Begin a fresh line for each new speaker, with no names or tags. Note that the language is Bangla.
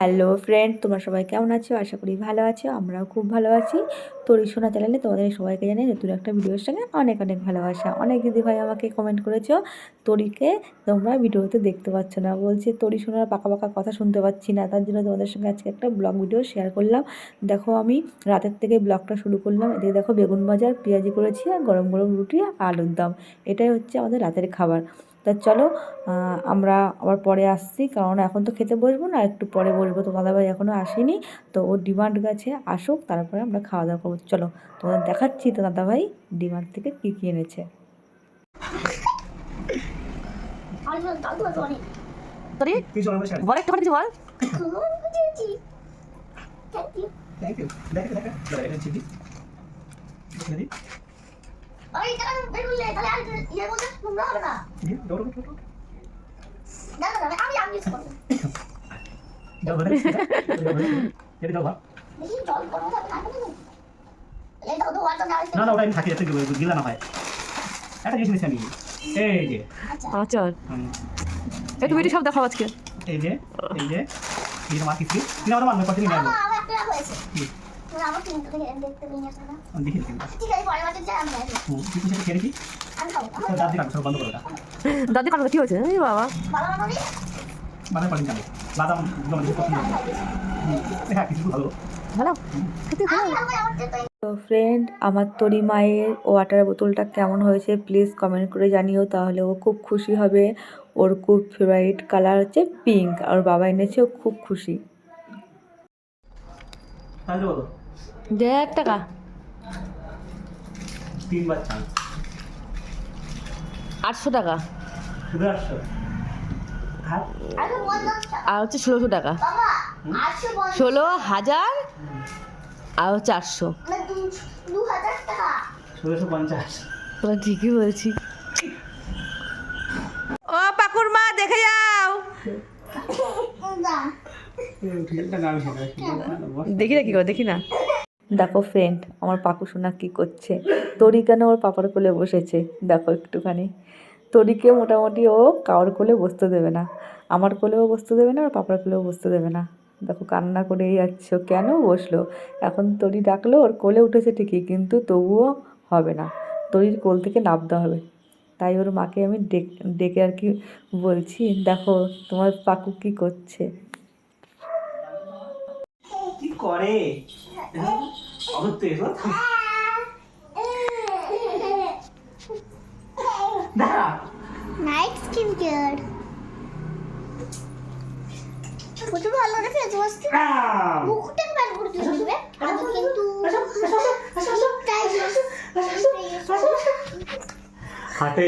হ্যালো ফ্রেন্ড তোমরা সবাই কেমন আছো? আশা করি ভালো আছো, আমরাও খুব ভালো আছি। তোর সোনা চ্যানেলে তোমাদের সবাইকে জানাই নতুন একটা ভিডিওর সঙ্গে অনেক অনেক ভালোবাসা। অনেক দিদিভাই আমাকে কমেন্ট করেছ, তরিকে তোমরা ভিডিওতে দেখতে পাচ্ছ না। বলছে, তরি সোনার পাকা পাকা কথা শুনতে পাচ্ছি না। তার জন্য তোমাদের সঙ্গে আজকে একটা ব্লগ ভিডিও শেয়ার করলাম। দেখো আমি রাতের থেকে ব্লগটা শুরু করলাম। এদিকে দেখো বেগুন ভাজার পেঁয়াজি করেছি আর গরম গরম রুটি আর আলুর দম। এটাই হচ্ছে আমাদের রাতের খাবার। তা চলো আমরা আবার পরে আসছি কারণ এখন তো খেতে বসবো না একটু পরে বসবো তো দাদাভাই এখনও আসেনি তো ওর ডিমান্ড গেছে আসুক তারপরে আমরা খাওয়া দাওয়া করব চলো তোমাদের দেখাচ্ছি তো দাদাভাই ডিমান্ড থেকে কী কী এনেছে
তোরে
কিছু আমাদের সাথে
বল একটু কিছু বল
থ্যাংক ইউ দেখে দেখে দাঁড়া এটা চিঠি দেখে দিই দিয়ে দৌড়ো দৌড়ো যাও ধরে এটা যাও ভাব না না ওটা আমি থাকি যাতে গিলা না হয়। একটা জিনিস নিচ্ছি আমি। এই যে।
আচ্ছা।
হুম,
একটু ভিডিও সব দেখাও আজকে।
এই যে এই যে। এই আমার কিছু তুমি আমার মানবে কত নিয়ে যাব
দাদি কি হয়েছে? বাবা।
বাদাম পানি জানো বাদামগুলো আমাদের পছন্দ হুম, হ্যাঁ কিছু ভালো।
ভালো? খেতে ভালো?
তো ফ্রেন্ড আমার তরি মায়ের ওয়াটার বোতলটা কেমন হয়েছে প্লিজ কমেন্ট করে জানিও তাহলে ও খুব খুশি হবে। ওর খুব ফেভারিট কালার হচ্ছে পিঙ্ক আর ওর বাবা এনেছে ও খুব খুশি।
তাহলে বলো
দেড় টাকা।
তিন বাচ্চা
আটশো টাকা।
শুধু হ্যাঁ
আর হচ্ছে ষোলোশো টাকা। ষোলো হাজার আর হচ্ছে আটশো।
ষোলোশো পঞ্চাশ।
তোরা ঠিকই বলছি ও পাকুর মা দেখে যাও। দেখি না কি দেখি না।
দেখো ফ্রেন্ড আমার পাকু সোনা কী করছে? তরি কেন ওর পাপার কোলে বসেছে? দেখো একটুখানি। তরিকে মোটামুটি ও কারোর কোলে বসতে দেবে না। আমার কোলেও বসতে দেবে না আর পাপার কোলেও বসতে দেবে না। দেখো কান্না করেই যাচ্ছ কেন বসল? এখন তরি ডাকলো, ওর কোলে উঠেছে ঠিকই, কিন্তু তবুও হবে না। তরির কোল থেকে নামতে হবে। তাই ওর মাকে আমি ডেক- আর কি বলছি, দেখো তোমার পাকু কি করছে?
করে অগত্য এসো দাঁড়া
নাইট স্কিন কেয়ার প্রচুর ভালো রেখেছো আজকে
আম।
মুখটাকে বার করে দিবে আমি কিন্তু
হাটে